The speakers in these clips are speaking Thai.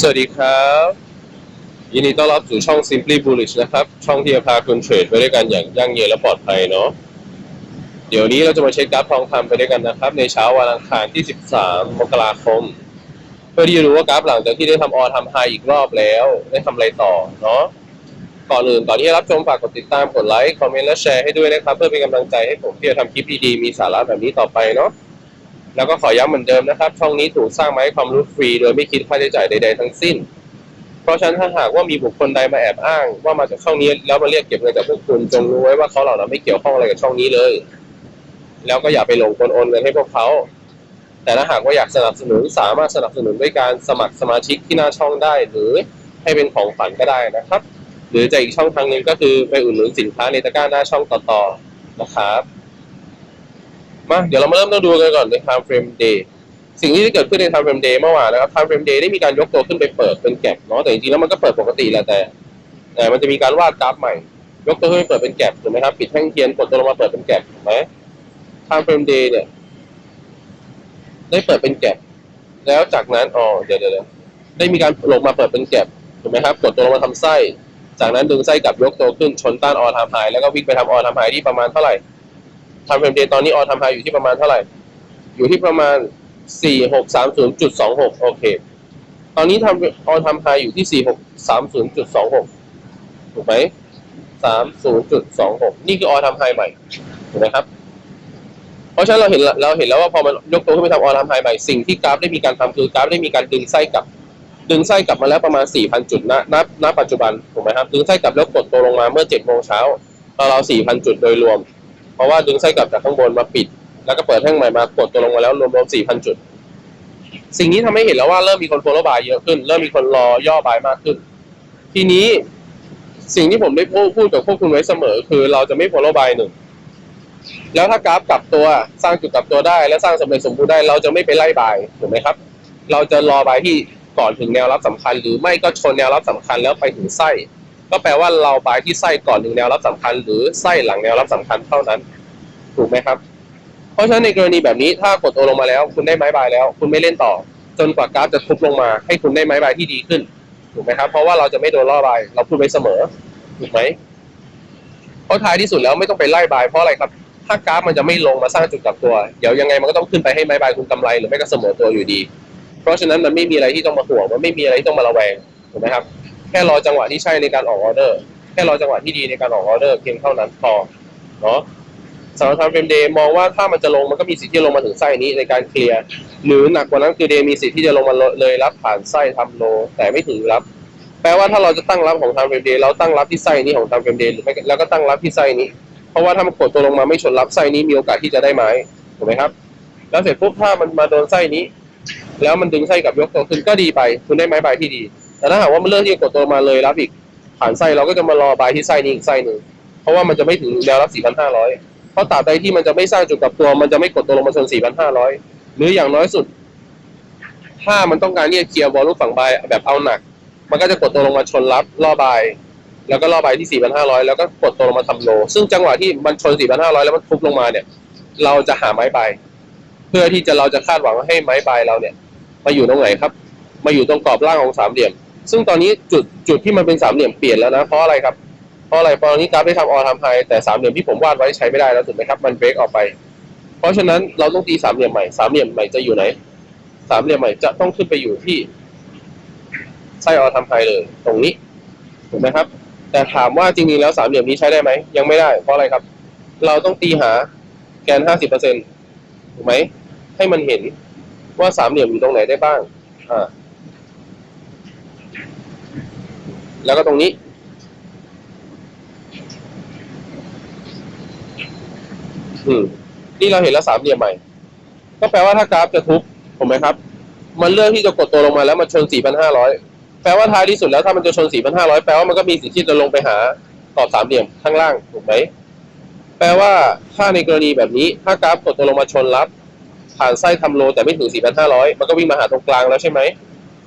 สวัสดีครับ ยินดีต้อนรับสู่ช่อง Simply Bullish นะครับ ช่องที่จะพาคุณเทรดไปด้วยกันอย่างยั่งยืนและปลอดภัยเนาะเดี๋ยวนี้เราจะมาเช็คกราฟทองคำไปด้วยกันนะครับ ในเช้าวันอังคารที่ 13 มกราคม เพื่อที่จะรู้ว่ากราฟหลังจากที่ได้ทำออทำไฮอีกรอบแล้ว ได้ทำอะไรต่อเนาะก่อนอื่นก่อนที่จะรับชมฝากกดติดตามกดไลค์คอมเมนต์และแชร์ให้ด้วยนะครับ เพื่อเป็นกำลังใจให้ผมที่จะทำคลิปดีๆมีสาระแบบนี้ต่อไปเนาะ แล้วก็ขอย้ำเหมือนเดิมนะครับ ช่องนี้ถูกสร้างมาให้ความรู้ฟรี โดยไม่คิดค่าใช้จ่ายใดๆทั้งสิ้น เพราะฉะนั้นถ้าหากว่ามีบุคคลใดมาแอบอ้าง ว่ามาจากช่องนี้แล้วมาเรียกเก็บเงินจากพวกคุณจงรู้ไว้ว่าเขาเหล่านั้นไม่เกี่ยวข้องอะไรกับช่องนี้เลย แล้วก็อย่าไปหลงกลโอนเงินให้พวกเขาแต่ถ้าหากว่าอยากสนับสนุนสามารถสนับสนุนด้วยการสมัครสมาชิกที่หน้าช่องได้ หรือให้เป็นของฝันก็ได้นะครับ หรือจะอีกช่องทางหนึ่งก็คือไปอุดหนุนสินค้าในตะกร้าหน้าช่องต่อๆนะครับ มาเดี๋ยวเรามาเริ่มต้นดูกันก่อนใน time frame day สิ่งที่เกิดขึ้นใน time frame day เมื่อวานนะครับ time frame day ได้มีการยกตัวขึ้นไปเปิดเป็นแก็บเนาะแต่จริงๆแล้วมันก็เปิดปกติแหละแต่แต่มันจะมีการวาดกราฟใหม่ ยกตัวขึ้นไปเปิดเป็นแก็บถูกไหมครับปิดแท่งเทียนกดตัวลงมาเปิดเป็นแก็บถูกไหม time frame day เนี่ยได้เปิดเป็นแก็บแล้วจากนั้นอ๋อเดี๋ยวเดี๋ยวได้มีการลงมาเปิดเป็นแก็บถูกไหมครับกดตัวลงมาทำไส้ จากนั้นดึงไส้กลับยกตัวขึ้นชนต้านออทามไฮแล้วก็วิ่งไปทำออทามไฮที่ประมาณเท่าไหร่ ทำเฟรมเดย์ตอนนี้ออทำไฮอยู่ที่ประมาณเท่าไหร่ อยู่ที่ประมาณ 4630.26 โอเค ตอนนี้ทำออทำไฮอยู่ที่ 4630.26 ถูกไหม30.26 นี่คือออทำไฮใหม่ ถูกไหมครับ เพราะฉะนั้นเราเห็นเราเห็นแล้วว่าพอมันยกตัวขึ้นไปทำออทำไฮใหม่ สิ่งที่กราฟได้มีการทำคือกราฟได้มีการดึงไส้กลับ ดึงไส้กลับมาแล้วประมาณ 4,000 จุดณณณปัจจุบัน ถูกไหมครับ ดึงไส้กลับแล้วกดตัวลงมาเมื่อ7โมงเช้าเราเรา4,000 จุดโดยรวม เพราะว่าดึงไส้กลับจากข้างบนมาปิด แล้วก็เปิดแท่งใหม่มากดตัวลงมาแล้วรวมๆ4,000จุด สิ่งนี้ทำให้เห็นแล้วว่าเริ่มมีคนโฟล์บายเยอะขึ้น เริ่มมีคนรอย่อบายมากขึ้น ทีนี้สิ่งที่ผมได้พูดกับพวกคุณไว้เสมอ คือเราจะไม่โฟล์บายหนึ่งแล้วถ้ากราฟกลับตัวสร้างจุดกลับตัวได้ และสร้างสำเร็จสมบูรณ์ได้เราจะไม่ไปไล่บายถูกไหมครับ เราจะรอบายที่ก่อนถึงแนวรับสำคัญ หรือไม่ก็ชนแนวรับสำคัญแล้วไปถึงไส้ ก็แปลว่าเราบายที่ไส้ก่อนถึงแนวรับสำคัญ หรือไส้หลังแนวรับสำคัญเท่านั้น ถูกไหมครับ เพราะฉะนั้นในกรณีแบบนี้ถ้ากดตัวลงมาแล้ว คุณได้ไม้บายแล้ว คุณไม่เล่นต่อ จนกว่ากราฟจะทุบลงมา ให้คุณได้ไม้บายที่ดีขึ้น ถูกไหมครับ เพราะว่าเราจะไม่โดนล่อบาย เราพูดไว้เสมอ ถูกไหมเพราะท้ายที่สุดแล้วไม่ต้องไปไล่บายเพราะอะไรครับ ถ้ากราฟมันจะไม่ลงมาสร้างจุดกลับตัว เดี๋ยวยังไงมันก็ต้องขึ้นไปให้ไม้บายคุณกำไรหรือไม่ก็เสมอตัวอยู่ดี เพราะฉะนั้นมันไม่มีอะไรที่ต้องมาห่วง มันไม่มีอะไรที่ต้องมาระแวง ถูกไหมครับ แค่รอจังหวะที่ใช่ในการออกออเดอร์ แค่รอจังหวะที่ดีในการออกออเดอร์เพียงเท่านั้นพอเนาะสำหรับทางเฟรมเดย์มองว่าถ้ามันจะลงมันก็มีสิทธิ์ที่ลงมาถึงไส้นี้ในการเคลียร์หรือหนักกว่านั้นคือเดย์มีสิทธิ์ที่จะลงมาเลยรับผ่านไส้ทำโลแต่ไม่ถึงรับ แปลว่าถ้าเราจะตั้งรับของทางเฟรมเดย์เราตั้งรับที่ไส้นี้ของทางเฟรมเดย์หรือไม่แล้วก็ตั้งรับที่ไส้นี้ เพราะว่าถ้ามันกดตัวลงมาไม่ชนรับไส้นี้มีโอกาสที่จะได้ไม้ถูกไหมครับ แล้วเสร็จปุ๊บถ้ามันมาโดนไส้นี้ แล้วมันดึงไส้กับยกตัวขึ้นก็ดีไป คุณได้ไม้บที่ดี แต่ถ้าหากว่ามันเลือกที่จะกดตัวมาเลยรับอีกผ่านไส้เราก็จะมารอบายที่ไส้นี้อีกไส้หนึ่งเพราะว่ามันจะไม่ถึงแนวรับ 4,500 เพราะตราบใดที่มันจะไม่สร้างจุดกลับตัว มันจะไม่กดตัวลงมาชน 4,500 หรืออย่างน้อยสุด ถ้ามันต้องการที่จะเคลียร์บอลลูกฝั่งบายแบบเอาหนัก มันก็จะกดตัวลงมาชนรับล่อบาย แล้วก็ล่อบายที่ 4,500 แล้วก็กดตัวลงมาทำโล ซึ่งจังหวะที่มันชน 4,500 แล้วมันทุบลงมาเนี่ย เราจะหาไม้บายเพื่อที่จะเราจะคาดหวังว่าให้ไม้บายเราเนี่ย มาอยู่ตรงไหนครับ มาอยู่ตรงกรอบล่างของสามเหลี่ยม ซึ่งตอนนี้จุดจุดที่มันเป็นสามเหลี่ยมเปลี่ยนแล้วนะเพราะอะไรครับเพราะอะไรตอนนี้กราฟได้ทำออทำไฮแต่สามเหลี่ยมที่ผมวาดไว้ใช้ไม่ได้แล้วถูกไหมครับมันเบรกออกไป เพราะฉะนั้นเราต้องตีสามเหลี่ยมใหม่สามเหลี่ยมใหม่จะอยู่ไหนสามเหลี่ยมใหม่จะต้องขึ้นไปอยู่ที่ไส้ออทำไฮเลยตรงนี้ถูกไหมครับ แต่ถามว่าจริงๆแล้วสามเหลี่ยมนี้ใช้ได้ไหมยังไม่ได้ เพราะอะไรครับ เราต้องตีหาแกนห้าสิบเปอร์เซ็นต์ถูกไหมให้มันเห็นว่าสามเหลี่ยมอยู่ตรงไหนได้บ้างอ่า แล้วก็ตรงนี้ อืมนี่เราเห็นแล้วสามเหลี่ยมใหม่ ก็แปลว่าถ้ากราฟจะทุบถูกไหมครับ มันเลือกที่จะกดตัวลงมาแล้วมันชน 4,500 แปลว่าท้ายที่สุดแล้วถ้ามันจะชน 4,500 แปลว่ามันก็มีสิทธิ์ที่จะลงไปหากรอบสามเหลี่ยมข้างล่างถูกไหม แปลว่าถ้าในกรณีแบบนี้ ถ้ากราฟกดตัวลงมาชนรับ ผ่านไส้ทำโลแต่ไม่ถึง 4,500 มันก็วิ่งมาหาตรงกลางแล้วใช่ไหม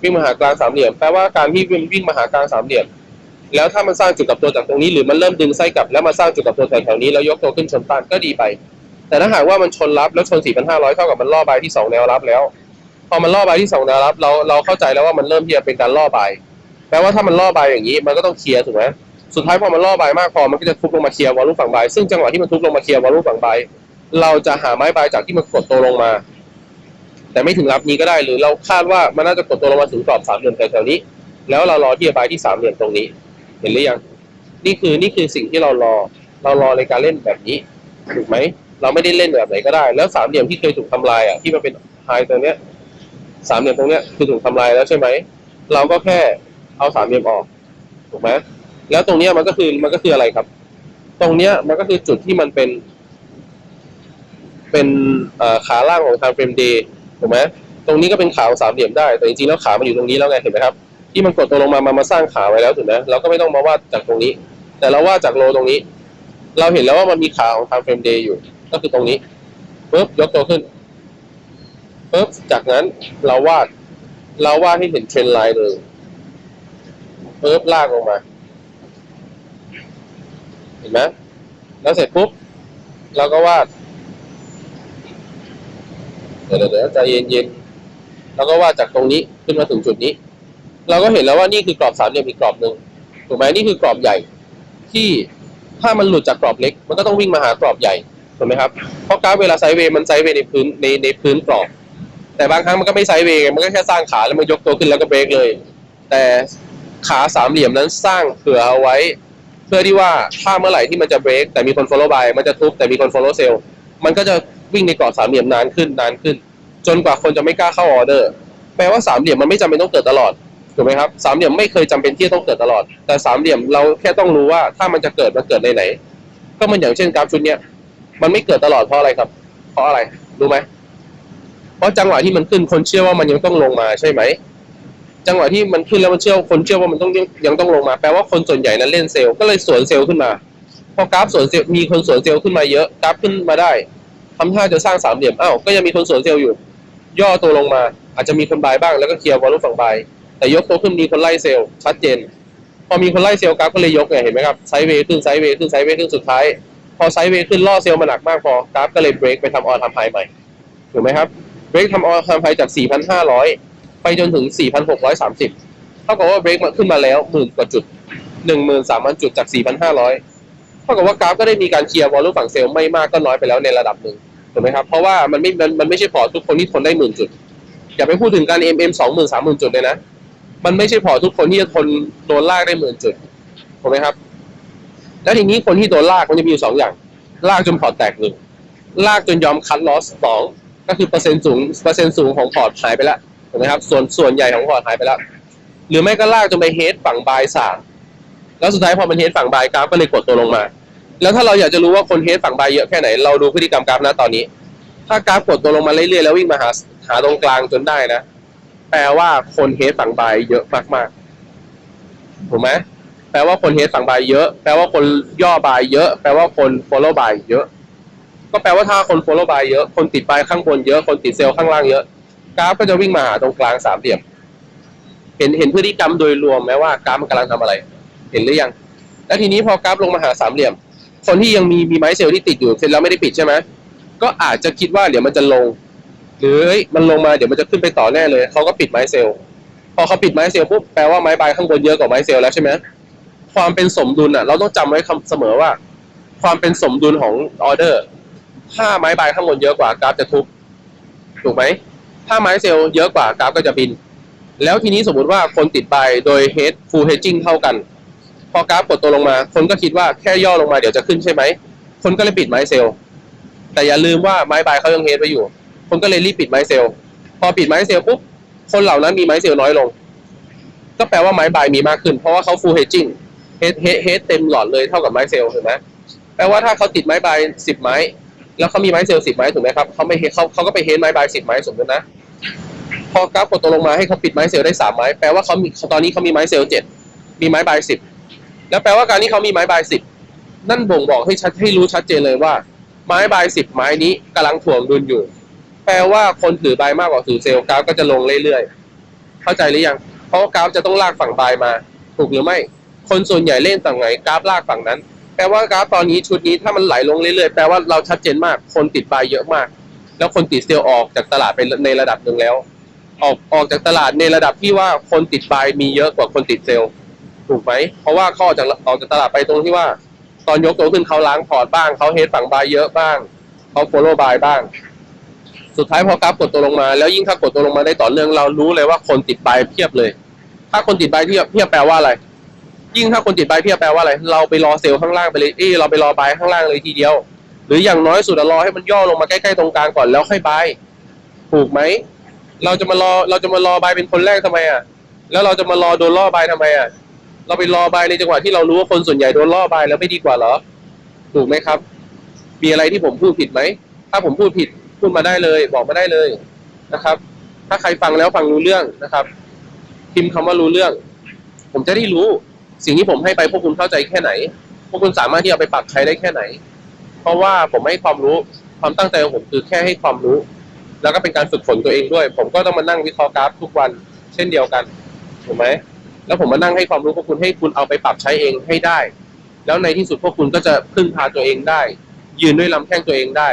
วิ่งมาหากลางสามเหลี่ยมแปลว่าการที่วิ่งวิ่งมาหากลางสามเหลี่ยม แล้วถ้ามันสร้างจุดกลับตัวจากตรงนี้ หรือมันเริ่มดึงไส้กลับแล้วมาสร้างจุดกลับตัวแถวๆนี้แล้วยกตัวขึ้นชนต้านก็ดีไป แต่ถ้าหากว่ามันชนรับแล้วชน 4,500 เท่ากับมันล่อบายที่ 2 แนวรับแล้ว พอมันล่อบายที่สองแนวรับ เราเราเข้าใจแล้วว่ามันเริ่มที่จะเป็นการล่อบายแปลว่าถ้ามันล่อบายอย่างนี้มันก็ต้องเคลียร์ถูกไหมสุดท้ายพอมันล่อบายมากพอมันก็จะทุบลงมาเคลียร์วอลลุ่มฝั่งบายซึ่งจังหวะที่มันทุบลงมาเคลียร์วอลลุ่มฝั่งบายเราจะหาไม้บายจากที่มันกดตัวลงมา แต่ไม่ถึงรับนี้ก็ได้หรือเราคาดว่ามันน่าจะกดตัวลงมาถึงกรอบสามเหลี่ยมแถวๆนี้ แล้วเรารอที่จะบายที่สามเหลี่ยมตรงนี้ เห็นหรือยังนี่คือนี่คือสิ่งที่เรารอเรารอในการเล่นแบบนี้ถูกไหมเราไม่ได้เล่นแบบไหนก็ได้ แล้วสามเหลี่ยมที่เคยถูกทำลายอะที่มันเป็นไฮตรงเนี้ยสามเหลี่ยมตรงเนี้ยคือถูกทำลายแล้วใช่ไหมเราก็แค่เอาสามเหลี่ยมออกถูกไหมแล้วตรงเนี้ยมันก็คือมันก็คืออะไรครับ ตรงเนี้ยมันก็คือจุดที่มันเป็น เป็นขาล่างของทางเฟรมเดย์ ถูกไหมตรงนี้ก็เป็นขาของสามเหลี่ยมได้ แต่จริงๆแล้วขามันอยู่ตรงนี้แล้วไงเห็นไหมครับ ที่มันกดตัวลงมามามาสร้างขาไว้แล้วถูกไหมเราก็ไม่ต้องมาวาดจากตรงนี้ แต่เราวาดจากโลตรงนี้ เราเห็นแล้วว่ามันมีขาของทางเฟรมเดย์อยู่ ก็คือตรงนี้ปุ๊บยกตัวขึ้นปุ๊บจากนั้นเราวาด เราวาดให้เห็นเทรนไลน์เลยปุ๊บลากลงมา เห็นไหมแล้วเสร็จปุ๊บเราก็วาด เดี๋ยวเดี๋ยวเดี๋ยวใจเย็นๆแล้วก็ว่าจากตรงนี้ขึ้นมาถึงจุดนี้ เราก็เห็นแล้วว่านี่คือกรอบสามเหลี่ยมอีกกรอบหนึ่งถูกไหมนี่คือกรอบใหญ่ ที่ถ้ามันหลุดจากกรอบเล็ก มันก็ต้องวิ่งมาหากรอบใหญ่ถูกไหมครับเพราะกราฟเวลาไซเวย์มันไซเวย์ในพื้นในในพื้นกรอบ แต่บางครั้งมันก็ไม่ไซเวย์มันก็แค่สร้างขาแล้วมันยกตัวขึ้นแล้วก็เบรกเลย แต่ขาสามเหลี่ยมนั้นสร้างเผื่อเอาไว้ เพื่อที่ว่าถ้าเมื่อไหร่ที่มันจะเบรกแต่มีคน follow by มันจะทุบแต่มีคน follow sell มันก็จะ วิ่งในกรอบสามเหลี่ยมนานขึ้นนานขึ้น จนกว่าคนจะไม่กล้าเข้าออเดอร์ แปลว่าสามเหลี่ยมมันไม่จำเป็นต้องเกิดตลอดถูกไหมครับสามเหลี่ยมไม่เคยจำเป็นที่จะต้องเกิดตลอด แต่สามเหลี่ยมเราแค่ต้องรู้ว่าถ้ามันจะเกิดมันเกิดในไหน ก็มันอย่างเช่นกราฟชุดเนี้ยมันไม่เกิดตลอดเพราะอะไรครับ เพราะอะไรรู้ไหมเพราะจังหวะที่มันขึ้นคนเชื่อว่ามันยังต้องลงมาใช่ไหมจังหวะที่มันขึ้นแล้วมันเชื่อคนเชื่อว่ามันต้องยังยังต้องลงมาแปลว่าคนส่วนใหญ่นั้นเล่นเซลล์ก็เลยสวนเซลล์ขึ้นมา พอกราฟสวนเซลล์มีคนสวนเซลล์ขึ้นมาเยอะกราฟขึ้นมาได้ ทำท่าจะสร้างสามเหลี่ยมอ้าวก็ยังมีคนสวนเซลล์อยู่ ย่อตัวลงมา อาจจะมีคนบายบ้างแล้วก็เคลียร์วอลุ่มฝั่งบายแต่ยกตัวขึ้นมีคนไล่เซลล์ชัดเจน พอมีคนไล่เซลล์กราฟก็เลยยกไงเห็นไหมครับไซด์เวย์ขึ้นไซด์เวย์ขึ้นไซด์เวย์ขึ้นสุดท้าย พอไซด์เวย์ขึ้นล่อเซลล์มาหนักมากพอกราฟก็เลยเบรกไปทำออนทำไฮใหม่ถูกไหมครับเบรกทำออนทำไฮจาก 4,500 ไปจนถึง 4,630 เท่ากับว่าเบรกมาขึ้นมาแล้วหมื่นกว่าจุด 13,000 จุดจาก 4,500 เท่ากับว่ากราฟก็ได้มีการเคลียร์วอลุ่มฝั่งเซลล์ไม่มากก็น้อยไปแล้วในระดับหนึ่ง ถูกไหมครับ เพราะว่ามันไม่มันมันไม่ใช่พอร์ตทุกคนที่ทนได้หมื่นจุด อย่าไปพูดถึงการ MM สองหมื่นสามหมื่นจุดเลยนะ มันไม่ใช่พอร์ตทุกคนที่จะทนโดนลากได้หมื่นจุดถูกไหมครับ แล้วทีนี้คนที่โดนลากมันจะมีอยู่สองอย่าง ลากจนพอร์ตแตกหนึ่งลากจนยอมคัดลอสสองก็คือเปอร์เซ็นต์สูงเปอร์เซ็นต์สูงของพอร์ตหายไปแล้วถูกไหมครับ ส่วนส่วนใหญ่ของพอร์ตหายไปแล้วหรือไม่ก็ลากจนไปเฮดฝั่งบายสามแล้วสุดท้ายพอมันเฮดฝั่งบายกราฟก็เลยกดตัวลงมา แล้วถ้าเราอยากจะรู้ว่าคนเฮดฝั่งบายเยอะแค่ไหน เราดูพฤติกรรมกราฟนะตอนนี้ ถ้ากราฟกดตัวลงมาเรื่อยๆแล้ววิ่งมาหาหาตรงกลางจนได้นะ แปลว่าคนเฮดฝั่งบายเยอะมากๆถูกไหมแปลว่าคนเฮดฝั่งบายเยอะ แปลว่าคนย่อบายเยอะ แปลว่าคน follow บายเยอะ ก็แปลว่าถ้าคน follow บายเยอะ คนติดบายข้างบนเยอะ คนติดเซลล์ข้างล่างเยอะ กราฟก็จะวิ่งมาหาตรงกลางสามเหลี่ยม เห็นเห็นพฤติกรรมโดยรวมไหมว่ากราฟมันกำลังทำอะไร เห็นหรือยัง แล้วทีนี้พอกราฟลงมาหาสามเหลี่ยม คนที่ยังมีมีไม้เซลล์ที่ติดอยู่เสร็จแล้วไม่ได้ปิดใช่ไหมก็อาจจะคิดว่าเดี๋ยวมันจะลง หรือมันลงมาเดี๋ยวมันจะขึ้นไปต่อแน่เลยเขาก็ปิดไม้เซลล์พอเขาปิดไม้เซลล์ปุ๊บแปลว่าไม้ใบข้างบนเยอะกว่าไม้เซลล์แล้วใช่ไหมความเป็นสมดุลอะ เราต้องจำไว้คำเสมอว่า ความเป็นสมดุลของออเดอร์ถ้าไม้ใบข้างบนเยอะกว่ากราฟจะทุบถูกไหมถ้าไม้เซลล์เยอะกว่ากราฟก็จะบิน แล้วทีนี้สมมุติว่าคนติดบายโดยเฮดฟูลเฮดจิ้งเท่ากัน อกราฟกดตัวลงมา คนก็คิดว่าแค่ย่อลงมาเดี๋ยวจะขึ้นใช่ไหม คนก็เลยปิดไม้เซลล์ แต่อย่าลืมว่าไม้บายเขายังเฮดไว้อยู่ คนก็เลยรีบปิดไม้เซลล์ พอปิดไม้เซลล์ปุ๊บ คนเหล่านั้นมีไม้เซลล์น้อยลง ก็แปลว่าไม้บายมีมากขึ้น เพราะว่าเขาฟูลเฮจิ้งเฮดเฮดเต็มหลอดเลยเท่ากับไม้เซลล์ถูกไหมแปลว่าถ้าเขาติดไม้บายสิบไม้ แล้วเขามีไม้เซลล์สิบไม้ถูกไหมครับเขาไม่เฮดเขาเขาก็ไปเฮดไม้บายสิบไม้สมมตินะ พอกราฟกดตัวลงมาให้เขาปิดไม้เซลล์ได้สามไม้ แปลว่าเขามีตอนนี้เขามีไม้เซลล์เจ็ดมีไม้บายสิบ แล้วแปลว่าการที่เขามีไม้บายสิบนั่นบ่งบอกให้ชัดให้รู้ชัดเจนเลยว่า ไม้บายสิบไม้นี้กำลังถ่วงดุลอยู่ แปลว่าคนถือบายมากกว่าถือเซลล์กราฟก็จะลงเรื่อยๆ เข้าใจหรือยัง เพราะว่ากราฟจะต้องลากฝั่งบายมา ถูกหรือไม่ คนส่วนใหญ่เล่นฝั่งไหนกราฟลากฝั่งนั้น แปลว่ากราฟตอนนี้ชุดนี้ถ้ามันไหลลงเรื่อยๆ แปลว่าเราชัดเจนมาก คนติดบายเยอะมาก แล้วคนติดเซลล์ออกจากตลาดไปในระดับหนึ่งแล้ว ออกออกจากตลาดในระดับที่ว่าคนติดบายมีเยอะกว่าคนติดเซลล์ ถูกไหม เพราะว่าขาอจากออกจากตลาดไปตรงที่ว่า ตอนยกตัวขึ้นเขาล้างพอร์ตบ้าง เขาเฮดฝั่งบายเยอะบ้างเขาโฟลโล่บายบ้าง สุดท้ายพอกราฟกดตัวลงมาแล้วยิ่งถ้ากดตัวลงมาได้ต่อเนื่องเรารู้เลยว่าคนติดบายเพียบเลย ถ้าคนติดบายเพียบเพียบแปลว่าอะไร ยิ่งถ้าคนติดบายเพียบแปลว่าอะไร เราไปรอเซลล์ข้างล่างไปเลยเอ้เราไปรอบายข้างล่างเลยทีเดียว หรืออย่างน้อยสุดอะรอให้มันย่อลงมาใกล้ๆตรงกลางก่อนแล้วค่อยบายถูกไหมเราจะมารอเราจะมารอบายเป็นคนแรกทำไมอะแล้วเราจะมารอโดนล่อบายทำไมอะ เราไปรอบายในจังหวะที่เรารู้ว่าคนส่วนใหญ่โดนล่อบายแล้วไม่ดีกว่าเหรอ ถูกไหมครับ มีอะไรที่ผมพูดผิดไหม ถ้าผมพูดผิดพูดมาได้เลย บอกมาได้เลยนะครับ ถ้าใครฟังแล้วฟังรู้เรื่องนะครับ พิมพ์คำว่ารู้เรื่อง ผมจะได้รู้ สิ่งที่ผมให้ไปพวกคุณเข้าใจแค่ไหน พวกคุณสามารถที่เอาไปปรับใช้ได้แค่ไหน เพราะว่าผมให้ความรู้ความตั้งใจของผมคือแค่ให้ความรู้ แล้วก็เป็นการฝึกฝนตัวเองด้วย ผมก็ต้องมานั่งวิเคราะห์กราฟทุกวัน เช่นเดียวกันถูกไหม แล้วผมมานั่งให้ความรู้พวกคุณให้คุณเอาไปปรับใช้เองให้ได้ แล้วในที่สุดพวกคุณก็จะพึ่งพาตัวเองได้ ยืนด้วยลำแข้งตัวเองได้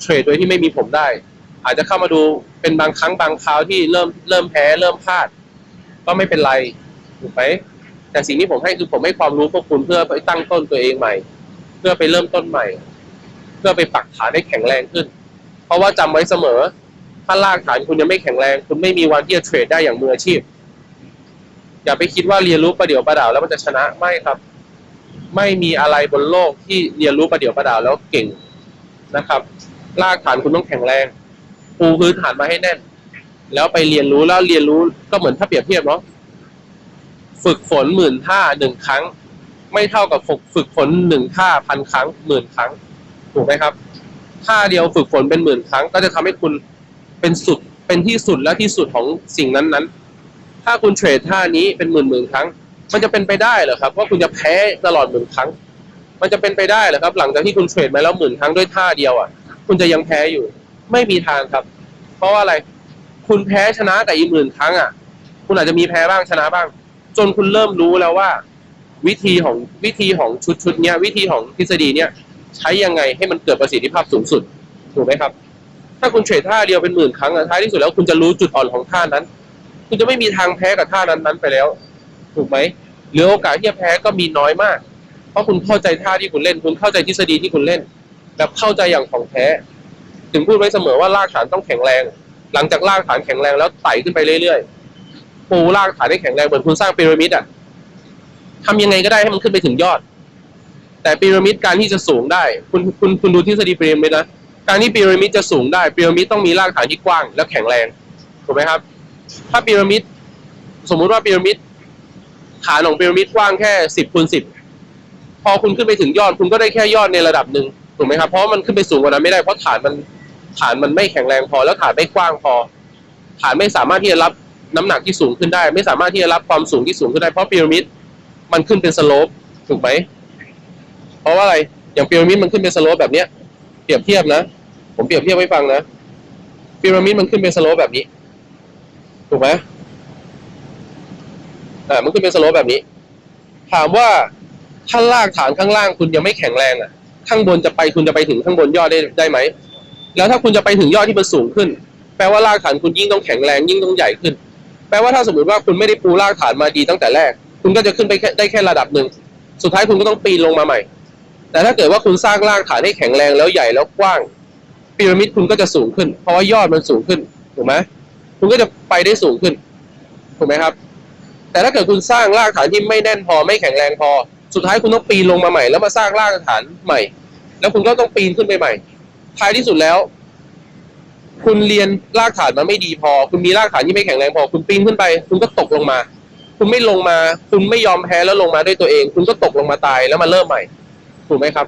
เทรดโดยที่ไม่มีผมได้ อาจจะเข้ามาดูเป็นบางครั้งบางคราวที่เริ่มเริ่มแพ้เริ่มพลาด ก็ไม่เป็นไรถูกไหมแต่สิ่งที่ผมให้คือผมให้ความรู้พวกคุณเพื่อไปตั้งต้นตัวเองใหม่ เพื่อไปเริ่มต้นใหม่ เพื่อไปปักฐานให้แข็งแรงขึ้น เพราะว่าจำไว้เสมอ ถ้ารากฐานคุณยังไม่แข็งแรง คุณไม่มีวันที่จะเทรดได้อย่างมืออาชีพ อย่าไปคิดว่าเรียนรู้ประเดี๋ยวประดาวแล้วมันจะชนะไม่ครับ ไม่มีอะไรบนโลกที่เรียนรู้ประเดี๋ยวประดาวแล้วเก่งนะครับรากฐานคุณต้องแข็งแรงปูพื้นฐานมาให้แน่น แล้วไปเรียนรู้แล้วเรียนรู้ก็เหมือนถ้าเปรียบเทียบเนาะฝึกฝนหมื่นท่าหนึ่งครั้ง ไม่เท่ากับฝึกฝึกฝนหนึ่งท่าพันครั้งหมื่นครั้งถูกไหมครับท่าเดียวฝึกฝนเป็นหมื่นครั้ง ก็จะทำให้คุณเป็นสุดเป็นที่สุดและที่สุดของสิ่งนั้นๆ ถ้าคุณเทรดท่านี้เป็นหมื่นหมื่นครั้ง มันจะเป็นไปได้เหรอครับว่าคุณจะแพ้ตลอดหมื่นครั้ง มันจะเป็นไปได้เหรอครับ หลังจากที่คุณเทรดมาแล้วหมื่นครั้งด้วยท่าเดียวอะ คุณจะยังแพ้อยู่ ไม่มีทางครับ เพราะว่าอะไร คุณแพ้ชนะแต่อีกหมื่นครั้งอะ คุณอาจจะมีแพ้บ้างชนะบ้าง จนคุณเริ่มรู้แล้วว่า วิธีของวิธีของชุดชุดเนี้ย วิธีของทฤษฎีเนี้ยใช้ยังไงให้มันเกิดประสิทธิภาพสูงสุดถูกไหมครับ ถ้าคุณเทรดท่าเดียวเป็นหมื่นครั้งอะท้ายที่สุดแล้วคุณจะรู้จุดอ่อนของท่านั้น คุณจะไม่มีทางแพ้กับท่านั้นนั้นๆไปแล้ว ถูกไหมหลือโอกาสที่จะแพ้ก็มีน้อยมาก เพราะคุณเข้าใจท่าที่คุณเล่น คุณเข้าใจทฤษฎีที่คุณเล่น แบบเข้าใจอย่างของแท้ ถึงพูดไว้เสมอว่ารากฐานต้องแข็งแรง หลังจากรากฐานแข็งแรงแล้วไต่ขึ้นไปเรื่อยๆปูรากฐานให้แข็งแรงเหมือนคุณสร้างพีระมิดอะทำยังไงก็ได้ให้มันขึ้นไปถึงยอด แต่พีระมิดการที่จะสูงได้ คุณคุณคุณดูทฤษฎีพีระมิดนะการที่พีระมิดจะสูงได้พีระมิดต้องมีรากฐานที่กว้างและแข็งแรงถูกไหมครับ ถ้าพีระมิด สมมุติว่าพีระมิดฐานของพีระมิดกว้างแค่สิบคูณสิบพอคุณขึ้นไปถึงยอดคุณก็ได้แค่ยอดในระดับหนึ่งถูกไหมครับเพราะมันขึ้นไปสูงกว่านั้นไม่ได้เพราะฐานมันฐานมันไม่แข็งแรงพอ แล้วฐานไม่กว้างพอ ฐานไม่สามารถที่จะรับน้ำหนักที่สูงขึ้นได้ ไม่สามารถที่จะรับความสูงที่สูงขึ้นได้เพราะพีระมิดมันขึ้นเป็นสโลปถูกไหมเพราะว่าอะไรอย่างพีระมิดมันขึ้นเป็นสโลปแบบเนี้ยเปรียบเทียบนะ ผมเปรียบเทียบให้ฟังนะพีระมิดมันขึ้นเป็นสโลปแบบนี้ ถูกไหมอ่ามันขึ้นเป็นสโลปแบบนี้ ถามว่าถ้ารากฐานข้างล่างคุณยังไม่แข็งแรงอะ ข้างบนจะไปคุณจะไปถึงข้างบนยอดได้ได้ไหม แล้วถ้าคุณจะไปถึงยอดที่มันสูงขึ้น แปลว่ารากฐานคุณยิ่งต้องแข็งแรงยิ่งต้องใหญ่ขึ้น แปลว่าถ้าสมมติว่าคุณไม่ได้ปูรากฐานมาดีตั้งแต่แรก คุณก็จะขึ้นไปได้แค่ระดับหนึ่ง สุดท้ายคุณก็ต้องปีนลงมาใหม่ แต่ถ้าเกิดว่าคุณสร้างรากฐานให้แข็งแรงแล้วใหญ่แล้วกว้างพีระมิดคุณก็จะสูงขึ้น เพราะว่ายอดมันสูงขึ้น ถูกไหม คุณก็จะไปได้สูงขึ้นถูกไหมครับ แต่ถ้าเกิดคุณสร้างรากฐานที่ไม่แน่นพอไม่แข็งแรงพอ สุดท้ายคุณต้องปีนลงมาใหม่ แล้วมาสร้างรากฐานใหม่ แล้วคุณก็ต้องปีนขึ้นไปใหม่ ท้ายที่สุดแล้ว คุณเรียนรากฐานมาไม่ดีพอ คุณมีรากฐานที่ไม่แข็งแรงพอ คุณปีนขึ้นไป คุณก็ตกลงมา คุณไม่ลงมา คุณไม่ยอมแพ้แล้วลงมาด้วยตัวเอง คุณก็ตกลงมาตายแล้วมาเริ่มใหม่ถูกไหมครับ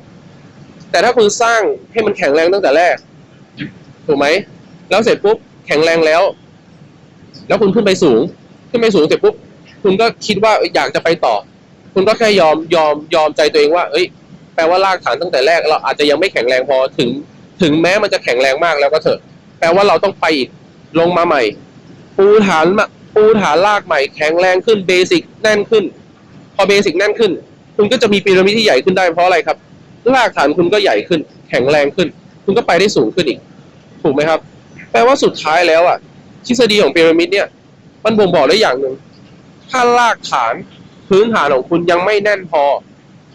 แต่ถ้าคุณสร้างให้มันแข็งแรงตั้งแต่แรกถูกไหมแล้วเสร็จปุ๊บแข็งแรงแล้ว แล้วคุณขึ้นไปสูง ขึ้นไปสูงเสร็จปุ๊บคุณก็คิดว่าอยากจะไปต่อ คุณก็แค่ยอมยอมยอมใจตัวเองว่า เอ้ย แปลว่ารากฐานตั้งแต่แรก เราอาจจะยังไม่แข็งแรงพอถึง ถึงแม้มันจะแข็งแรงมากแล้วก็เถอะ แปลว่าเราต้องไปอีกลงมาใหม่ ปูฐานปูฐานรากใหม่แข็งแรงขึ้นเบสิกแน่นขึ้น พอเบสิกแน่นขึ้น คุณก็จะมีพีระมิดที่ใหญ่ขึ้นได้เพราะอะไรครับ รากฐานคุณก็ใหญ่ขึ้น แข็งแรงขึ้น คุณก็ไปได้สูงขึ้นอีก ถูกไหมครับ แปลว่าสุดท้ายแล้วอะ ทฤษฎีของพีระมิดเนี่ย มันบ่งบอกได้อย่างหนึ่ง ถ้ารากฐานพื้นฐานของคุณยังไม่แน่นพอ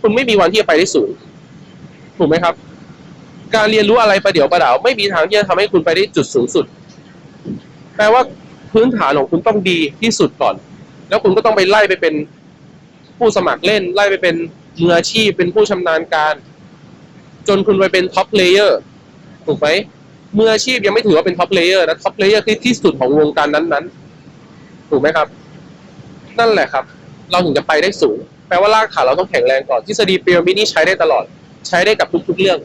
คุณไม่มีวันที่จะไปได้สูง ถูกไหมครับ การเรียนรู้อะไรประเดี๋ยวประดาว ไม่มีทางที่จะทำให้คุณไปได้จุดสูงสุด แปลว่าพื้นฐานของคุณต้องดีที่สุดก่อน แล้วคุณก็ต้องไปไล่ไปเป็นผู้สมัครเล่น ไล่ไปเป็นมืออาชีพ เป็นผู้ชำนาญการ จนคุณไปเป็นท็อปเลเยอร์ ถูกไหม มืออาชีพยังไม่ถือว่าเป็นท็อปเลเยอร์นะท็อปเลเยอร์คือที่สุดของวงการนั้นๆ ถูกไหมครับ นั่นแหละครับ เราถึงจะไปได้สูง แปลว่ารากฐานเราต้องแข็งแรงก่อนทฤษฎีพีระมิดนี่ใช้ได้ตลอด ใช้ได้กับทุก ๆ เรื่อง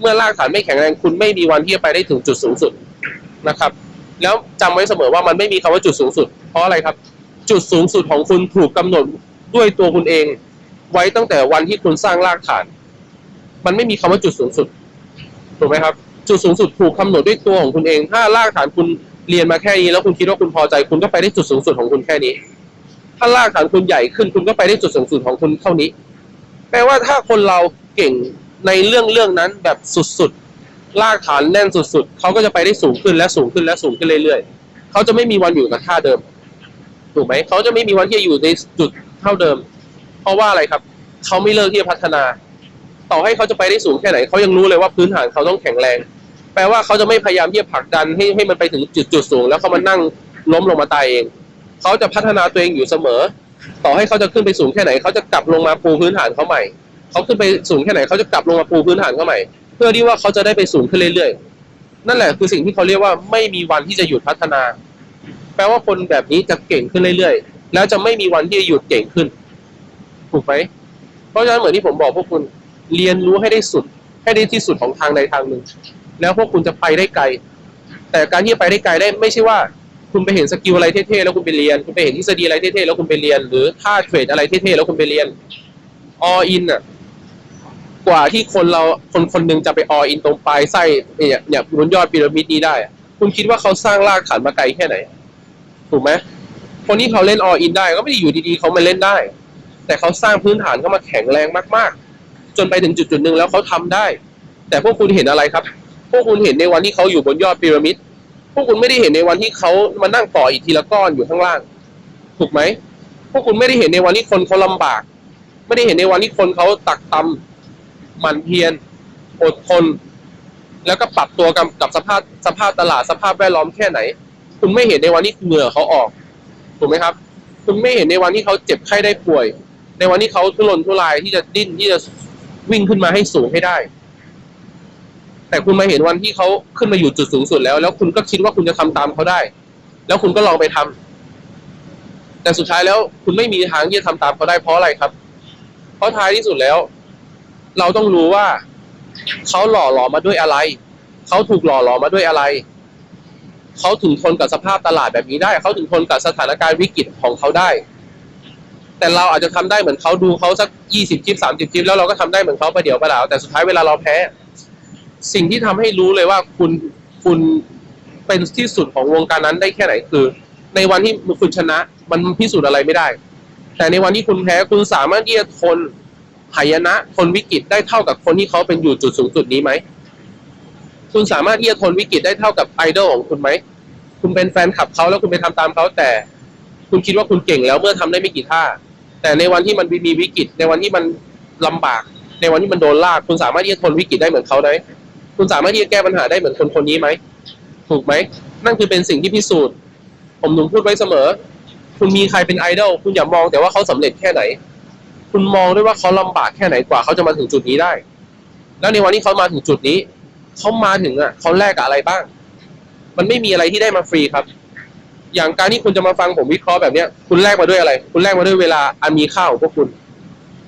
เมื่อรากฐานไม่แข็งแรงคุณไม่มีวันที่จะไปได้ถึงจุดสูงสุดนะครับ แล้วจำไว้เสมอว่ามันไม่มีคำว่าจุดสูงสุด เพราะอะไรครับ จุดสูงสุดของคุณถูกกำหนดด้วยตัวคุณเอง ไว้ตั้งแต่วันที่คุณสร้างรากฐาน มันไม่มีคำว่าจุดสูงสุดถูกไหมครับ จุดสูงสุดถูกกำหนดด้วยตัวของคุณเอง ถ้ารากฐานคุณเรียนมาแค่นี้ แล้วคุณคิดว่าคุณพอใจ คุณก็ไปได้จุดสูงสุดของคุณแค่นี้ ถ้ารากฐานคุณใหญ่ขึ้น คุณก็ไปได้จุดสูงสุดของคุณเท่านี้ แปลว่าถ้าคนเราเก่งในเรื่องเรื่องนั้นแบบสุดๆรากฐานแน่นสุดๆเขาก็จะไปได้สูงขึ้นและสูงขึ้นและสูงขึ้นเรื่อยๆเขาจะไม่มีวันอยู่กับท่าเดิมถูกไหมเขาจะไม่มีวันที่จะอยู่ในจุดเท่าเดิม เพราะว่าอะไรครับเขาไม่เลิกที่จะพัฒนา ต่อให้เขาจะไปได้สูงแค่ไหนเขายังรู้เลยว่าพื้นฐานเขาต้องแข็งแรง แปลว่าเขาจะไม่พยายามที่จะผลักดันให้ให้มันไปถึงจุดจุดสูง แล้วเขามานั่งล้มลงมาตายเอง เขาจะพัฒนาตัวเองอยู่เสมอ ต่อให้เขาจะขึ้นไปสูงแค่ไหน เขาจะกลับลงมาปูพื้นฐานเขาใหม่ เขาขึ้นไปสูงแค่ไหนเขาจะกลับลงมาปูพื้นฐานเขาใหม่ เพื่อที่ว่าเขาจะได้ไปสูงขึ้นเรื่อยๆ นั่นแหละคือสิ่งที่เขาเรียกว่าไม่มีวันที่จะหยุดพัฒนา แปลว่าคนแบบนี้จะเก่งขึ้นเรื่อยๆ แล้วจะไม่มีวันที่จะหยุดเก่งขึ้น ถูกไหมเพราะฉะนั้นเหมือนที่ผมบอกพวกคุณ เรียนรู้ให้ได้สุด ให้ได้ที่สุดของทางใดทางหนึ่ง แล้วพวกคุณจะไปได้ไกล แต่การที่จะไปได้ไกลได้ไม่ใช่ว่า คุณไปเห็นสกิลอะไรเท่ๆแล้วคุณไปเรียน คุณไปเห็นทฤษฎีอะไรเท่ๆแล้วคุณไปเรียน หรือท่าเทรดอะไรเท่ๆแล้วคุณไปเรียน all in อะกว่าที่คนเราคนคนหนึ่งจะไป all in ตรงปลายไส้เนี่ยเนี่ยบนยอดพีระมิดนี้ได้ คุณคิดว่าเขาสร้างรากฐานมาไกลแค่ไหน ถูกไหมคนที่เขาเล่น all in ได้ก็ไม่ได้อยู่ดีๆเขามาเล่นได้ แต่เขาสร้างพื้นฐานเข้ามาแข็งแรงมากๆ จนไปถึงจุดจุดๆหนึ่งแล้วเขาทำได้ แต่พวกคุณเห็นอะไรครับ พวกคุณเห็นในวันที่เขาอยู่บนยอดพีระมิด พวกคุณไม่ได้เห็นในวันที่เขามานั่งต่ออีกทีละก้อนอยู่ข้างล่าง ถูกไหม พวกคุณไม่ได้เห็นในวันที่คนเขาลำบาก ไม่ได้เห็นในวันที่คนเขาตักตำหมั่นเพียร อดทน แล้วก็ปรับตัวกับกับสภาพสภาพตลาดสภาพแวดล้อมแค่ไหน คุณไม่เห็นในวันที่เหงื่อเขาออก ถูกไหมครับ คุณไม่เห็นในวันที่เขาเจ็บไข้ได้ป่วย ในวันที่เขาทุรนทุรายที่จะดิ้นที่จะวิ่งขึ้นมาให้สูงให้ได้ แต่คุณมาเห็นวันที่เขาขึ้นมาอยู่จุดสูงสุดแล้ว แล้วคุณก็คิดว่าคุณจะทำตามเขาได้ แล้วคุณก็ลองไปทำแต่สุดท้ายแล้วคุณไม่มีทางที่จะทำตามเขาได้เพราะอะไรครับ เพราะท้ายที่สุดแล้ว เราต้องรู้ว่าเขาหล่อหลอมมาด้วยอะไร เขาถูกหล่อหลอมมาด้วยอะไร เขาถึงทนกับสภาพตลาดแบบนี้ได้ เขาถึงทนกับสถานการณ์วิกฤตของเขาได้ แต่เราอาจจะทำได้เหมือนเขาดูเขาสักยี่สิบคลิปสามสิบคลิปแล้วเราก็ทำได้เหมือนเขาประเดี๋ยวประดาวแต่สุดท้ายเวลาเราแพ้ สิ่งที่ทำให้รู้เลยว่าคุณคุณเป็นที่สุดของวงการนั้นได้แค่ไหนคือ ในวันที่คุณชนะ มันพิสูจน์อะไรไม่ได้ แต่ในวันที่คุณแพ้คุณสามารถที่จะทนหายนะทนวิกฤตได้เท่ากับคนที่เขาเป็นอยู่จุดสูงสุดนี้ไหมคุณสามารถที่จะทนวิกฤตได้เท่ากับไอดอลของคุณไหมคุณเป็นแฟนคลับเขาแล้วคุณไปทำตามเขาแต่ คุณคิดว่าคุณเก่งแล้วเมื่อทำได้ไม่กี่ท่า แต่ในวันที่มันมีวิกฤต ในวันที่มันลำบาก ในวันที่มันโดนลาก คุณสามารถที่จะทนวิกฤตได้เหมือนเขาไหม คุณสามารถที่จะแก้ปัญหาได้เหมือนคนคนนี้ไหม ถูกไหม นั่นคือเป็นสิ่งที่พิสูจน์ ผมถึงพูดไว้เสมอ คุณมีใครเป็นไอดอลคุณอย่ามองแต่ว่าเขาสำเร็จแค่ไหน คุณมองด้วยว่าเขาลำบากแค่ไหนกว่าเขาจะมาถึงจุดนี้ได้ แล้วในวันที่เขามาถึงจุดนี้ เขามาถึงอะเขาแลกกับอะไรบ้าง มันไม่มีอะไรที่ได้มาฟรีครับ อย่างการที่คุณจะมาฟังผมวิเคราะห์แบบเนี้ย คุณแลกมาด้วยอะไร คุณแลกมาด้วยเวลาอันมีค่าของพวกคุณ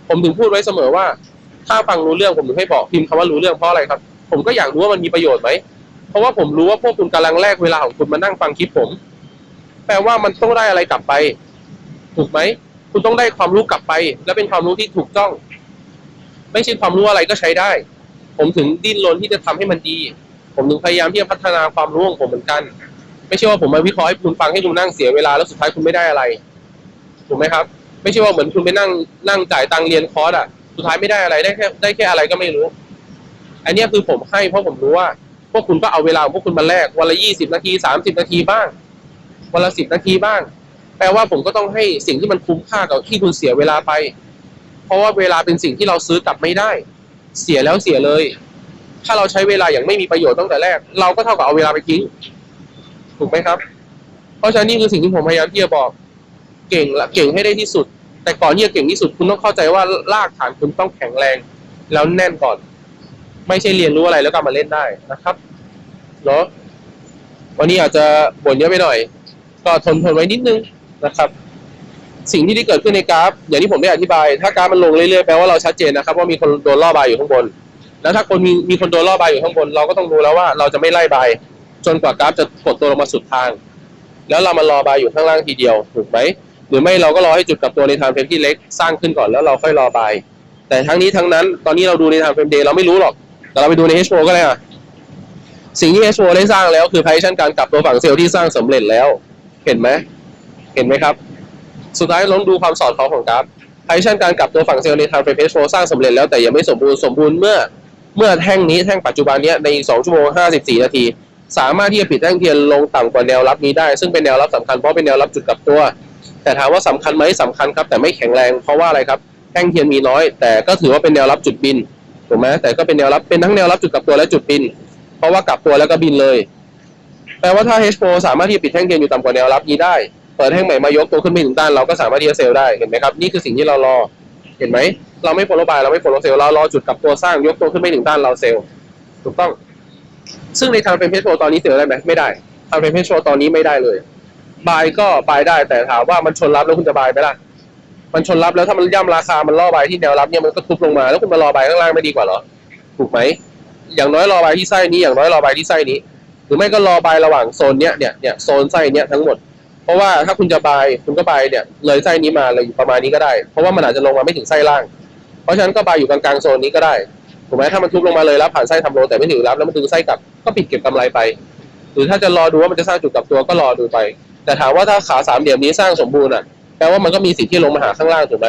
ผมถึงพูดไว้เสมอว่า ถ้าฟังรู้เรื่องผมถึงให้บอกพิมพ์คำว่ารู้เรื่องเพราะอะไรครับ ผมก็อยากรู้ว่ามันมีประโยชน์ไหม เพราะว่าผมรู้ว่าพวกคุณกำลังแลกเวลาของคุณมานั่งฟังคลิปผม แปลว่ามันต้องได้อะไรกลับไป ถูกไหม คุณต้องได้ความรู้กลับไป และเป็นความรู้ที่ถูกต้อง ไม่ใช่ความรู้อะไรก็ใช้ได้ ผมถึงดิ้นรนที่จะทำให้มันดี ผมถึงพยายามที่จะพัฒนาความรู้ของผมเหมือนกัน ไม่ใช่ว่าผมมาวิเคราะห์ให้คุณฟังให้คุณนั่งเสียเวลาแล้วสุดท้ายคุณไม่ได้อะไร ถูกไหมครับ ไม่ใช่ว่าเหมือนคุณไปนั่งนั่งจ่ายตังเรียนคอร์สอะ สุดท้ายไม่ได้อะไรได้แค่ได้แค่อะไรก็ไม่รู้ อันนี้คือผมให้เพราะผมรู้ว่า พวกคุณก็เอาเวลาของพวกคุณมาแลกวันละยี่สิบนาทีสามสิบนาทีบ้าง วันละสิบนาทีบ้าง แปลว่าผมก็ต้องให้สิ่งที่มันคุ้มค่ากับที่คุณเสียเวลาไป เพราะว่าเวลาเป็นสิ่งที่เราซื้อกลับไม่ได้ เสียแล้วเสียเลย ถ้าเราใช้เวลาอย่างไม่มีประโยชน์ตั้งแต่แรก เราก็เท่ากับเอาเวลาไปทิ้งถูกไหมครับ เพราะฉะนั้นนี่คือสิ่งที่ผมพยายามที่จะบอก เก่งละเก่งให้ได้ที่สุด แต่ก่อนที่จะเก่งที่สุดคุณต้องเข้าใจว่ารากฐานคุณต้องแข็งแรง แล้วแน่นก่อน ไม่ใช่เรียนรู้อะไรแล้วก็มาเล่นได้นะครับเนาะวันนี้อาจจะบ่นเยอะไปหน่อย ก็ทนทนไว้นิดนึงนะครับ สิ่งที่ที่เกิดขึ้นในกราฟ อย่างที่ผมได้อธิบาย ถ้ากราฟมันลงเรื่อยๆแปลว่าเราชัดเจนนะครับว่ามีคนโดนล่อบายอยู่ข้างบน แล้วถ้าคนมีมีคนโดนล่อบายอยู่ข้างบน เราก็ต้องรู้แล้วว่าเราจะไม่ไล่บายจนกว่ากราฟจะกดตัวลงมาสุดทาง แล้วเรามารอบายอยู่ข้างล่างทีเดียวถูกไหมหรือไม่เราก็รอให้จุดกลับตัวในไทม์เฟรมที่เล็กสร้างขึ้นก่อนแล้วเราค่อยรอบายแต่ทั้งนี้ทั้งนั้นตอนนี้เราดูในไทม์เฟรมเดย์เราไม่รู้หรอก แต่เราไปดูใน H4 ก็ได้อะสิ่งที่ H4 ได้สร้างแล้วคือ partition การกลับตัวฝั่งเซลล์ที่สร้างสำเร็จแล้ว เห็นไหมเห็นไหมครับ สุดท้ายลองดูความสอดคล้องของกราฟ partition การกลับตัวฝั่งเซลล์ในทม์เฟรม H4 สร้างสำเร็จแล้วแต่ยังไม่สมบูรณ์สมบูรณ์เมื่อ เมื่อแท่งนี้แท่งปัจจุบันนี้ใน2ชั่วโมง54 นาที สามารถที่จะปิดแท่งเทียนลงต่ำกว่าแนวรับนี้ได้ ซึ่งเป็นแนวรับสำคัญเพราะเป็นแนวรับจุดกลับตัว แต่ถามว่าสำคัญไหมสำคัญครับแต่ไม่แข็งแรงเพราะว่าอะไรครับแท่งเทียนมีน้อย แต่ก็ถือว่าเป็นแนวรับจุดบิน ถูกไหมแต่ก็เป็นแนวรับเป็นทั้งแนวรับจุดกลับตัวและจุดบิน เพราะว่ากลับตัวแล้วก็บินเลยแปลว่าถ้า H4 สามารถที่จะปิดแท่งเทียนอยู่ต่ำกว่าแนวรับนี้ได้ เปิดแท่งใหม่มายกตัวขึ้นไปถึงด้านเราก็สามารถที่จะเซลล์ได้เห็นไหมครับนี่คือสิ่งที่เรารอเห็นไหมเราไม่โฟล์บายเราไม่โฟล์เซลล์เรารอจุดกลับตัวสร้างยกตัวขึ้นไปถึงด้านเราเซลล์ถูกต้อง ซึ่งในทางเป็นเพชโตอนนี้เซลล์ได้ไหมไม่ได้ทางเป็นเพชโตตอนนี้ไม่ได้เลยบายก็บายได้แต่ถามว่ามันชนรับแล้วคุณจะบายไหมล่ะ มันชนรับแล้วถ้ามันย่ำราคา มันล่อใบที่แนวรับเนี่ยมันก็ทุบลงมา แล้วคุณมารอใบข้างล่างไม่ดีกว่าเหรอ ถูกไหม อย่างน้อยรอใบที่ไส้นี้ อย่างน้อยรอใบที่ไส้นี้ หรือไม่ก็รอใบระหว่างโซนเนี้ย เนี่ยเนี่ยโซนไส้เนี้ยทั้งหมด เพราะว่าถ้าคุณจะบายคุณก็บายเนี่ยเลยไส้นี้มาเลยอยู่ประมาณนี้ก็ได้ เพราะว่ามันอาจจะลงมาไม่ถึงไส้ล่าง เพราะฉะนั้นก็บายอยู่กลางๆโซนนี้ก็ได้ ถูกไหมถ้ามันทุบลงมาเลยแล้วผ่านไส้ทำโลแต่ไม่ถึงรับแล้วมันดึงไส้กลับ ก็ปิดเก็บกำไรไป หรือถ้าจะรอดูว่ามันจะสร้างจุดกลับตัวก็รอดูไป แต่ถามว่าถ้าขาสามเหลี่ยมนี้สร้างสมบูรณ์อะ ลว่ามันก็มีสิทธิ์ที่ลงมาหาข้างล่างถูกไหม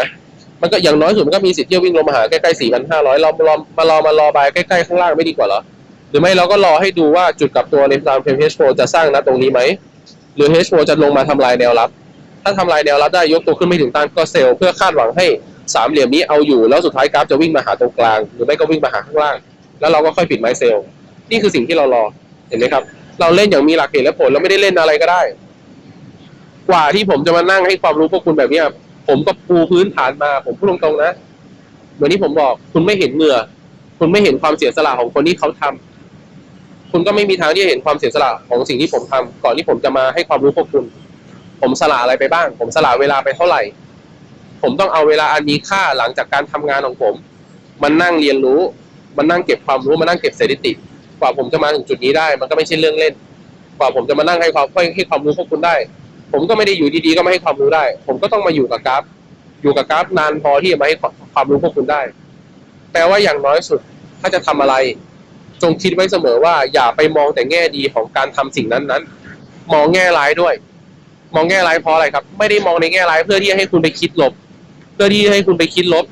มันก็อย่างน้อยสุดมันก็มีสิทธิ์ที่จะวิ่งลงมาหาใกล้ๆสี่พันห้าร้อยเรารอมารอมารอบายใกล้ๆข้างล่างไม่ดีกว่าเหรอหรือไม่เราก็รอให้ดูว่าจุดกลับตัวในตามเพมเพชโฟจะสร้างนะตรงนี้ไหมหรือ H4 จะลงมาทำลายแนวรับ ถ้าทำลายแนวรับได้ยกตัวขึ้นไม่ถึงต้านก็เซลล์เพื่อคาดหวังให้สามเหลี่ยมนี้เอาอยู่แล้วสุดท้ายกราฟจะวิ่งมาหาตรงกลาง หรือไม่ก็วิ่งมาหาข้างล่าง แล้วเราก็ค่อยปิดไม้เซลล์นี่คือสิ่งที่เรารอเห็นไหมครับ เราเล่นอย่างมีหลักเหตุและผลเราไม่ได้เล่นอะไรก็ได้ กว่าที่ผมจะมานั่งให้ความรู้พวกคุณแบบเนี้ยผมก็ปูพื้นฐานมา ผมพูดตรงๆนะเหมือนที่ผมบอก คุณไม่เห็นเหงื่อ คุณไม่เห็นความเสียสละของคนที่เขาทำคุณก็ไม่มีทางที่จะเห็นความเสียสละของสิ่งที่ผมทำก่อนที่ผมจะมาให้ความรู้พวกคุณ ผมสละอะไรไปบ้าง ผมสละเวลาไปเท่าไหร่ ผมต้องเอาเวลาอันมีค่าหลังจากการทำงานของผมมันนั่งเรียนรู้ มันนั่งเก็บความรู้มานั่งเก็บสถิติ กว่าผมจะมาถึงจุดนี้ได้ มันก็ไม่ใช่เรื่องเล่น กว่าผมจะมานั่งให้ความให้ความรู้พวกคุณได้ ผมก็ไม่ได้อยู่ดีๆก็มาให้ความรู้ได้ ผมก็ต้องมาอยู่กับกราฟ อยู่กับกราฟนานพอที่จะมาให้ความรู้พวกคุณได้แปลว่าอย่างน้อยสุดถ้าจะทำอะไร จงคิดไว้เสมอว่า อย่าไปมองแต่แง่ดีของการทำสิ่งนั้นๆ มองแง่ร้ายด้วย มองแง่ร้ายเพราะอะไรครับ ไม่ได้มองในแง่ร้ายเพื่อที่จะให้คุณไปคิดลบ เพื่อที่จะให้คุณไปคิดลบ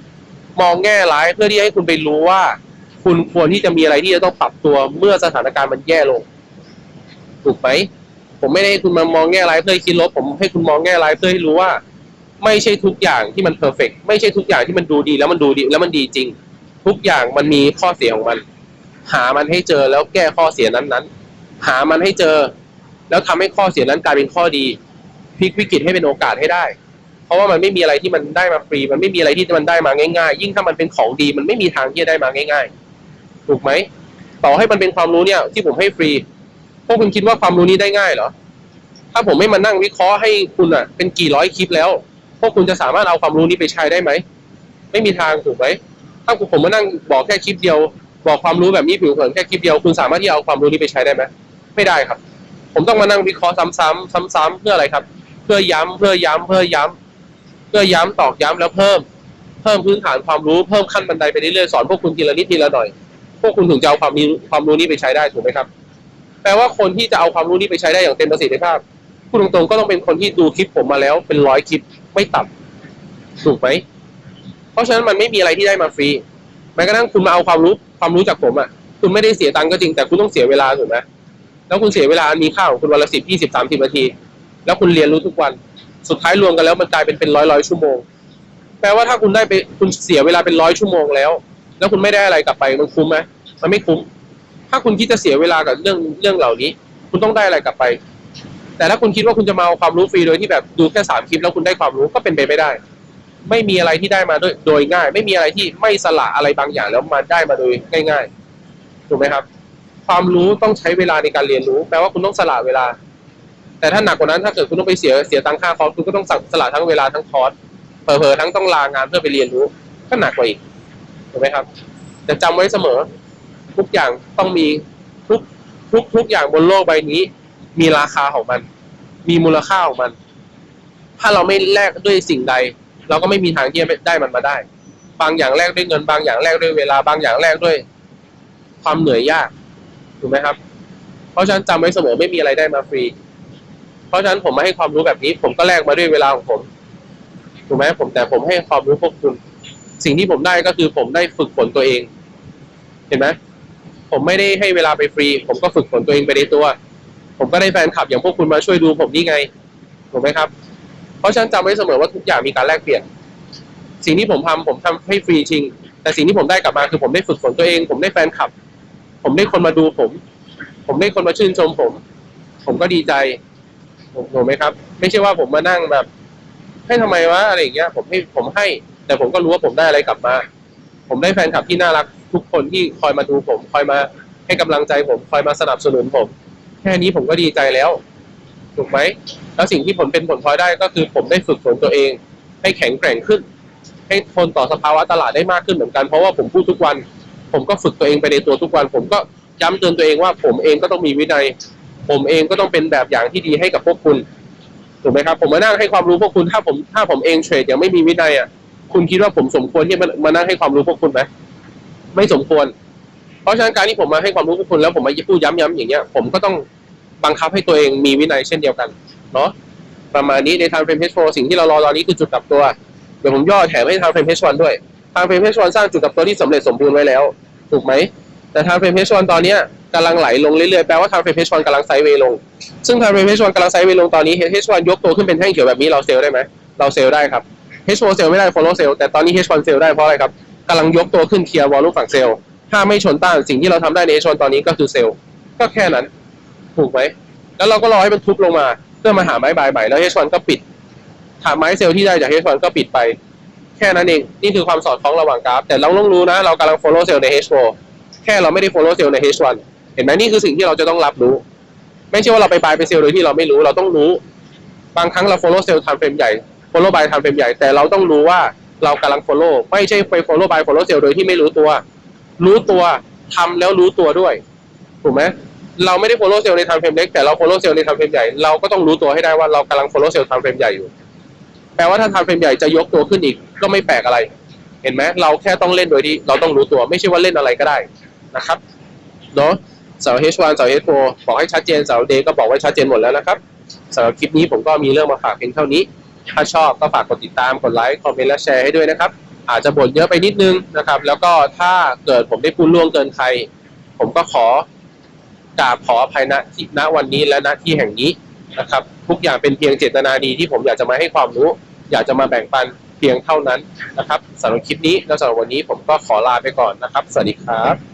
มองแง่ร้ายเพื่อที่จะให้คุณไปรู้ว่า คุณควรที่จะมีอะไรที่จะต้องปรับตัวเมื่อสถานการณ์มันแย่ลง ถูกไหม ผมไม่ได้ให้คุณมามองแง่ร้ายเพื่อให้คิดลบผมให้คุณมองแง่ร้ายเพื่อให้รู้ว่า ไม่ใช่ทุกอย่างที่มันเพอร์เฟกไม่ใช่ทุกอย่างที่มันดูดีแล้วมันดูดีแล้วมันดีจริง ทุกอย่างมันมีข้อเสียของมัน หามันให้เจอแล้วแก้ข้อเสียนั้นๆ หามันให้เจอ แล้วทำให้ข้อเสียนั้นกลายเป็นข้อดีพลิกวิกฤตให้เป็นโอกาสให้ได้ เพราะว่ามันไม่มีอะไรที่มันได้มาฟรี มันไม่มีอะไรที่มันได้มาง่ายๆ ยิ่งถ้ามันเป็นของดี มันไม่มีทางที่จะได้มาง่าย ๆ ถูกไหมต่อให้มันเป็นความรู้เนี่ย ที่ผมให้ฟรี พวกคุณคิดว่าความรู้นี้ได้ง่ายเหรอ ถ้าผมไม่มานั่งวิเคราะห์ให้คุณอะ เป็นกี่ร้อยคลิปแล้ว พวกคุณจะสามารถเอาความรู้นี้ไปใช้ได้ไหม ไม่มีทางถูกไหม ถ้าผมมานั่งบอกแค่คลิปเดียว บอกความรู้แบบนี้ผิวเผินแค่คลิปเดียว คุณสามารถที่จะเอาความรู้นี้ไปใช้ได้ไหม ไม่ได้ครับ ผมต้องมานั่งวิเคราะห์ซ้ำๆซ้ำๆเพื่ออะไรครับ เพื่อย้ำเพื่อย้ำเพื่อย้ำเพื่อย้ำตอกย้ำแล้วเพิ่ม เพิ่มพื้นฐานความรู้เพิ่มขั้นบันไดไปเรื่อยๆสอนพวกคุณทีละนิดทีละหน่อย พวกคุณถึงจะเอาความนี้ความรู้นี้ไปใช้ได้ถูกไหมครับ แปลว่าคนที่จะเอาความรู้นี้ไปใช้ได้อย่างเต็มประสิทธิภาพพูดตรงๆก็ต้องเป็นคนที่ดูคลิปผมมาแล้วเป็นร้อยคลิปไม่ต่ำถูกไหมเพราะฉะนั้นมันไม่มีอะไรที่ได้มาฟรีแม้กระทั่งคุณมาเอาความรู้ความรู้จากผมอะ คุณไม่ได้เสียตังค์ก็จริงแต่คุณต้องเสียเวลาถูกไหมแล้วคุณเสียเวลาอันมีค่าของคุณวันละสิบยี่สิบสามสิบนาที แล้วคุณเรียนรู้ทุกวัน สุดท้ายรวมกันแล้วมันกลายเป็นเป็นร้อยร้อยชั่วโมง แปลว่าถ้าคุณได้ไปคุณเสียเวลาเป็นร้อยชั่วโมงแล้ว แล้วคุณไม่ได้อะไรกลับไปมันคุ้มไหมมันไม่คุ้ม ถ้าคุณคิดจะเสียเวลากับเรื่องเรื่องเหล่านี้ คุณต้องได้อะไรกลับไป แต่ถ้าคุณคิดว่าคุณจะมาเอาความรู้ฟรีโดยที่แบบดูแค่สามคลิปแล้วคุณได้ความรู้ก็เป็นไปไม่ได้ ไม่มีอะไรที่ได้มาด้วยโดยง่าย ไม่มีอะไรที่ไม่สละอะไรบางอย่างแล้วมาได้มาโดยง่าย ๆ ถูกไหมครับ ความรู้ต้องใช้เวลาในการเรียนรู้ แปลว่าคุณต้องสละเวลา แต่ถ้าหนักกว่านั้นถ้าเกิดคุณต้องไปเสียเสียตังค่าคอร์สคุณก็ต้องสละทั้งเวลาทั้งคอร์สเผลอๆทั้งต้องลางานเพื่อไปเรียนรู้ ก็หนักกว่าอีกถูกไหมครับแต่จำไว้เสมอ ทุกอย่างต้องมีทุกทุกทุกอย่างบนโลกใบนี้ มีราคาของมัน มีมูลค่าของมัน ถ้าเราไม่แลกด้วยสิ่งใด เราก็ไม่มีทางที่จะได้มันมาได้ บางอย่างแลกด้วยเงิน บางอย่างแลกด้วยเวลา บางอย่างแลกด้วย ความเหนื่อยยากถูกไหมครับ เพราะฉะนั้นจำไว้เสมอไม่มีอะไรได้มาฟรี เพราะฉะนั้นผมมาให้ความรู้แบบนี้ ผมก็แลกมาด้วยเวลาของผมถูกไหมผมแต่ผมให้ความรู้พวกคุณ สิ่งที่ผมได้ก็คือผมได้ฝึกฝนตัวเอง เห็นไหม ผมไม่ได้ให้เวลาไปฟรี ผมก็ฝึกฝนตัวเองไปในตัว ผมก็ได้แฟนคลับอย่างพวกคุณมาช่วยดูผมนี่ไงถูกไหมครับ เพราะฉะนั้นจำไว้เสมอว่าทุกอย่างมีการแลกเปลี่ยน สิ่งที่ผมทำผมทำให้ฟรีจริง แต่สิ่งที่ผมได้กลับมาคือผมได้ฝึกฝนตัวเอง ผมได้แฟนคลับ ผมได้คนมาดูผม ผมได้คนมาชื่นชมผม ผมก็ดีใจถูกไหมครับ ไม่ใช่ว่าผมมานั่งแบบ ให้ทำไมวะอะไรอย่างเงี้ย ผมให้ผมให้ แต่ผมก็รู้ว่าผมได้อะไรกลับมา ผมได้แฟนคลับที่น่ารักทุกคนที่คอยมาดูผม คอยมาให้กำลังใจผม คอยมาสนับสนุนผม แค่นี้ผมก็ดีใจแล้ว ถูกไหม แล้วสิ่งที่ผลเป็นผลพลอยได้ก็คือผมได้ฝึกฝนตัวเอง ให้แข็งแกร่งขึ้น ให้ทนต่อสภาวะตลาดได้มากขึ้นเหมือนกัน เพราะว่าผมพูดทุกวัน ผมก็ฝึกตัวเองไปในตัวทุกวัน ผมก็ย้ำเตือนตัวเองว่าผมเองก็ต้องมีวินัย ผมเองก็ต้องเป็นแบบอย่างที่ดีให้กับพวกคุณ ถูกไหมครับ ผมมานั่งให้ความรู้พวกคุณ ถ้าผมถ้าผมเองเทรดยังไม่มีวินัยอะ คุณคิดว่าผมสมควรที่มามานั่งให้ความรู้พวกคุณไหมไม่สมควร เพราะฉะนั้นการที่ผมมาให้ความรู้พวกคุณแล้วผมมาพูดย้ำๆอย่างเงี้ย ผมก็ต้องบังคับให้ตัวเองมีวินัยเช่นเดียวกันเนาะประมาณนี้ในทางเฟรมเพชโฟสิ่งที่เรารอตอนนี้คือจุดกลับตัวเดี๋ยวผมย่อแถมให้ทางเฟรมเพชวันด้วยทางเฟรมเพชวันสร้างจุดกลับตัวที่สำเร็จสมบูรณ์ไว้แล้ว ถูกไหมแต่ทางเฟรมเพชวันตอนเนี้ยกำลังไหลลงเรื่อยๆแปลว่าทางเฟรมเพชวันกำลังไซด์เวย์ลง ซึ่งทางเฟรมเพชวันกำลังไซด์เวย์ลงตอนนี้เฮชวันยกตัวขึ้นเป็นแท่งเขียวแบบนี้เราเซลได้ไหมเราเซลได้ครับ เฮชโเซลไม่ได้ follow เซลแต่ตอนนี้เฮชวันเซลได้เพราะอะไรครับกำลังยกตัวขึ้นเคลียร์วอลลุ่มฝั่งเซลล์ถ้าไม่ชนต้านสิ่งที่เราทำได้ในเฮชวันตอนนี้ก็คือเซลล์ก็แค่นั้น ถูกไหมแล้วเราก็รอให้มันทุบลงมาเพื่อมาหาไม้บายใหม่แล้วเฮชวันก็ปิดถามไม้เซลล์ที่ได้จากเฮชวันก็ปิดไป แค่นั้นเองนี่คือความสอดคล้องระหว่างกราฟ แต่เราต้องรู้นะ เรากำลัง follow เซลล์ใน H4 แค่เราไม่ได้ follow เซลล์ใน H1 เห็นไหมนี่คือสิ่งที่เราจะต้องรับรู้ ไม่ใช่ว่าเราไปบายไปเซลล์โดยที่เราไม่รู้เราต้องรู้บางครั้งเรา follow เซลทำเฟรมใหญ่ follow by ทำเฟรมใหญ่แต่เราต้องรู้ว่าเรากำลัง follow ไม่ใช่ไป follow by follow เซลล์โดยที่ไม่รู้ตัว รู้ตัวทำแล้วรู้ตัวด้วย ถูกไหมเราไม่ได้ follow เซลล์ในทำเฟรมเล็กแต่เรา follow เซลล์ในทำเฟรมใหญ่เราก็ต้องรู้ตัวให้ได้ว่าเรากำลัง follow เซลล์ทำเฟรมใหญ่อยู่แปลว่าถ้าทำเฟรมใหญ่จะยกตัวขึ้นอีกก็ไม่แปลกอะไร เห็นไหมเราแค่ต้องเล่นโดยที่เราต้องรู้ตัว ไม่ใช่ว่าเล่นอะไรก็ได้นะครับเนาะเสา H1 เสา H4 บอกให้ชัดเจนเสา D ก็บอกไว้ชัดเจนหมดแล้วนะครับสำหรับคลิปนี้ผมก็มีเรื่องมาฝากเพียงเท่านี้ ถ้าชอบก็ฝากกดติดตามกดไลค์คอมเมนต์และแชร์ให้ด้วยนะครับ อาจจะบ่นเยอะไปนิดนึงนะครับ แล้วก็ถ้าเกิดผมได้พูดล่วงเกินใคร ผมก็ขอกราบขออภัยณที่ณวันนี้และณที่แห่งนี้นะครับ ทุกอย่างเป็นเพียงเจตนาดีที่ผมอยากจะมาให้ความรู้ อยากจะมาแบ่งปันเพียงเท่านั้นนะครับสำหรับคลิปนี้แล้วสำหรับวันนี้ผมก็ขอลาไปก่อนนะครับ สวัสดีครับ